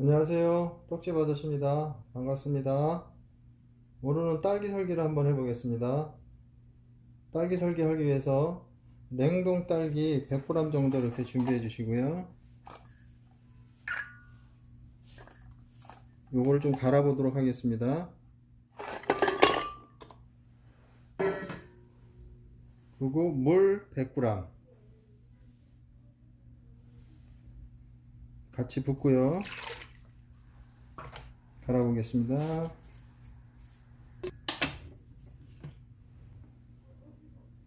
안녕하세요. 떡집 아저씨입니다. 반갑습니다. 오늘은 딸기 설기를 한번 해보겠습니다. 딸기 설기 하기 위해서 냉동 딸기 100g 정도 이렇게 준비해 주시고요. 요거를 좀 갈아 보도록 하겠습니다. 그리고 물 100g 같이 붓고요. 갈아보겠습니다.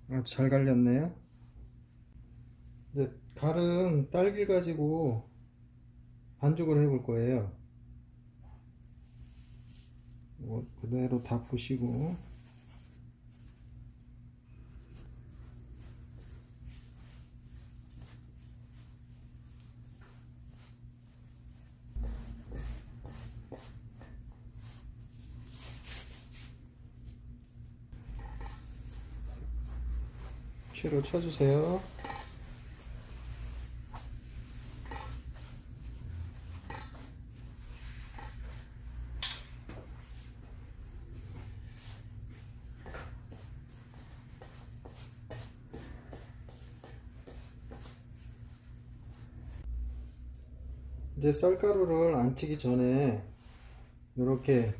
아주 잘 갈렸네요. 이제 갈은 딸기를 가지고 반죽을 해볼 거예요. 이거 그대로 다 부시고 채로 쳐주세요. 이제 쌀가루를 안 치기 전에 이렇게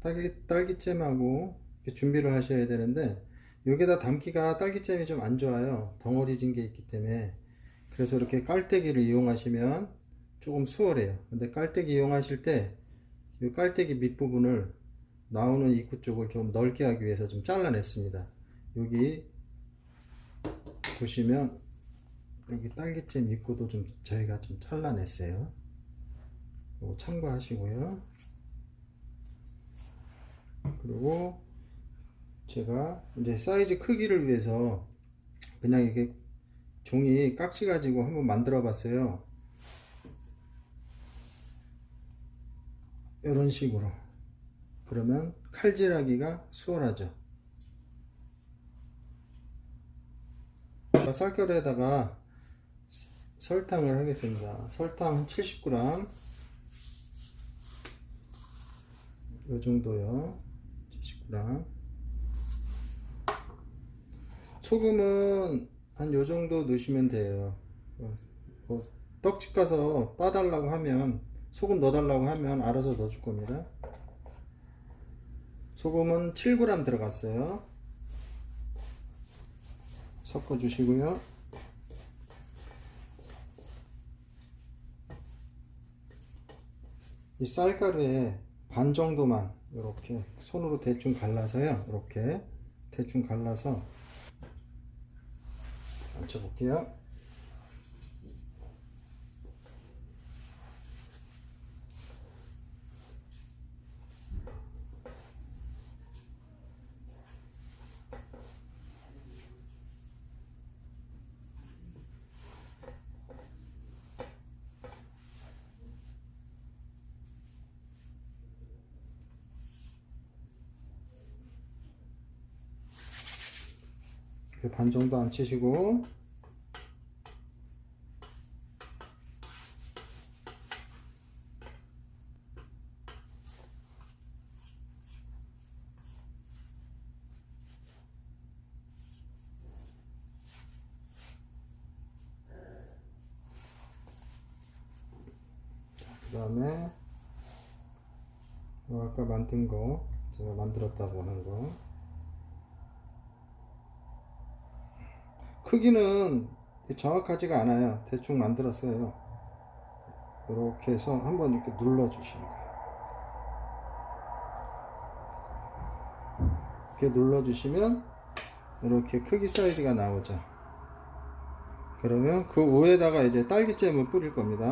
딸기, 딸기잼하고 준비를 하셔야 되는데 여기다 담기가 딸기잼이 좀 안 좋아요. 덩어리 진 게 있기 때문에. 그래서 이렇게 깔때기를 이용하시면 조금 수월해요. 근데 깔때기 이용하실 때 이 깔때기 밑부분을 나오는 입구 쪽을 좀 넓게 하기 위해서 좀 잘라냈습니다. 여기 보시면 여기 딸기잼 입구도 좀 저희가 좀 잘라냈어요. 참고하시고요. 그리고 제가 이제 사이즈 크기를 위해서 그냥 이게 종이 깍지 가지고 한번 만들어 봤어요. 이런 식으로. 그러면 칼질하기가 수월하죠. 쌀가루에다가 설탕을 하겠습니다. 설탕 한 70g. 이 정도요. 70g. 소금은 한 요 정도 넣으시면 돼요. 어, 뭐 떡집 가서 빠달라고 하면 소금 넣어달라고 하면 알아서 넣어줄 겁니다. 소금은 7g 들어갔어요. 섞어 주시고요. 이 쌀가루에 반 정도만 이렇게 손으로 대충 갈라서요. 이렇게 대충 갈라서 맞춰볼게요. 반 정도 안 치시고. 그 다음에 아까 만든 거 제가 만들었다고 하는 거 크기는 정확하지가 않아요. 대충 만들었어요. 이렇게 해서 한번 이렇게 눌러 주시는 거예요. 이렇게 눌러 주시면 이렇게 크기 사이즈가 나오죠. 그러면 그 위에다가 이제 딸기잼을 뿌릴 겁니다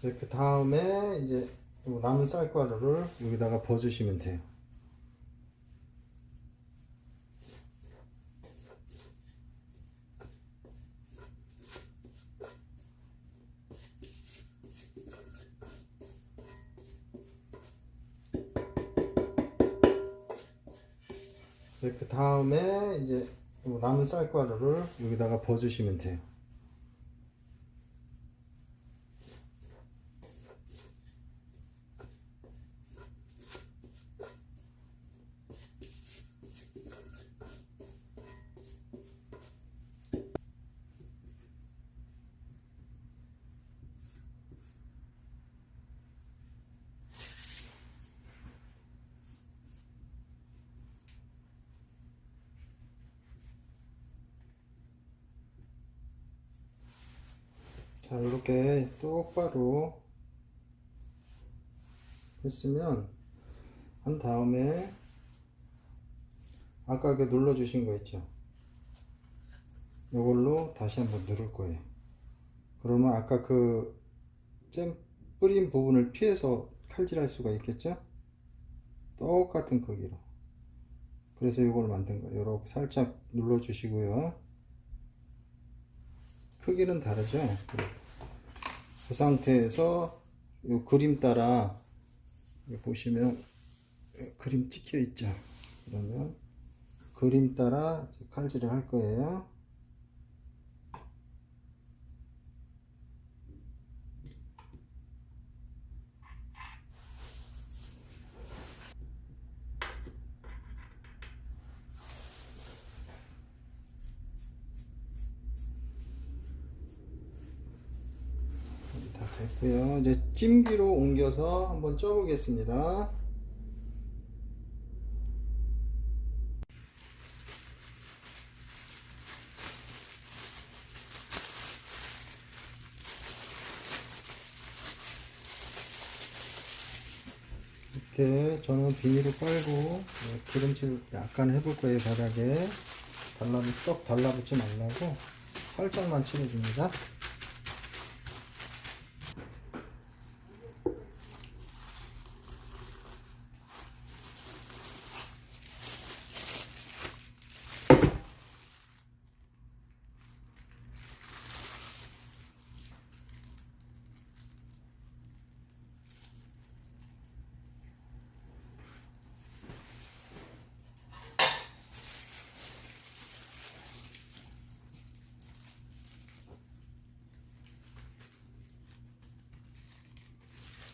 네, 그 다음에 이제 요 남은 쌀가루를 여기다가 버주시면 돼요. 네, 그 다음에 이제 요 남은 쌀가루를 여기다가 버주시면 돼요. 자, 이렇게 똑바로 했으면 한 다음에 아까 그 눌러 주신 거 있죠? 이걸로 다시 한번 누를 거예요. 그러면 아까 그 잼 뿌린 부분을 피해서 칼질할 수가 있겠죠? 똑같은 크기로. 그래서 이걸 만든 거예요. 이렇게 살짝 눌러 주시고요. 크기는 다르죠? 그 상태에서 이 그림 따라 보시면 그림 찍혀 있죠. 그러면 그림 따라 칼질을 할 거예요. 다 됐고요. 이제 찜기로 옮겨서 한번 쪄보겠습니다. 이렇게 저는 비닐을 빨고 네, 기름칠 약간 해볼 거예요 바닥에 달라붙 떡 달라붙지 말라고 살짝만 칠해줍니다.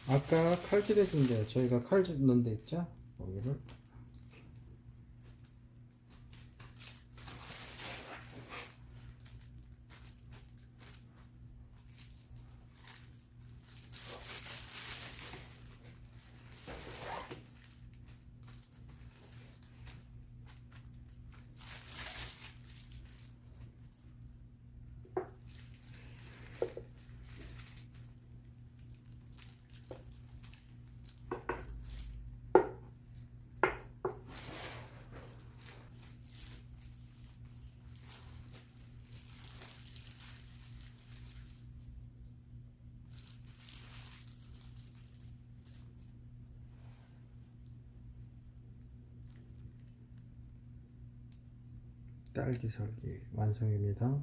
아까 칼질해 준 데, 저희가 칼질 넣은 데 있죠? 거기를 딸기 설기 완성입니다.